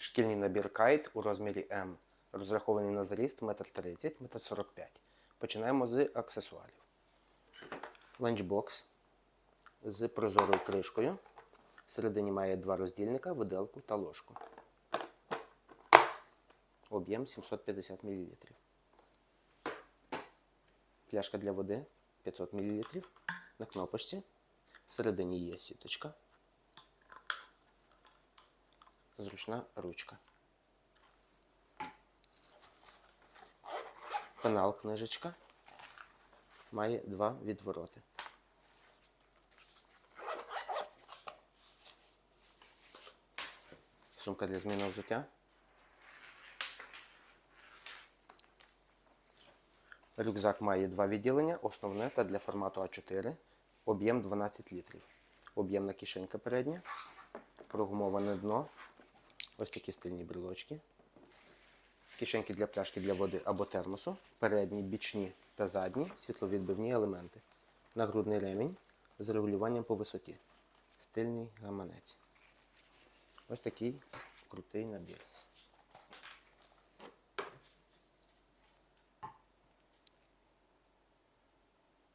Шкільний набір кайт у розмірі М, розрахований на заріст 1,30 м, 1,45 м. Починаємо з аксесуарів. Ланчбокс з прозорою кришкою. Всередині має два роздільника, виделку та ложку. Об'єм 750 мл. Пляшка для води 500 мл. На кнопочці. Всередині є сіточка. Зручна ручка. Пенал книжечка. Має два відвороти. Сумка для зміни взуття. Рюкзак має два відділення, основне та для формату А4, об'єм 12 літрів. Об'ємна кишенька передня, прогумоване дно, ось такі стильні брелочки, кишеньки для пляшки для води або термосу, передні, бічні та задні світловідбивні елементи, нагрудний ремінь з регулюванням по висоті, стильний гаманець. Ось такий крутий набір.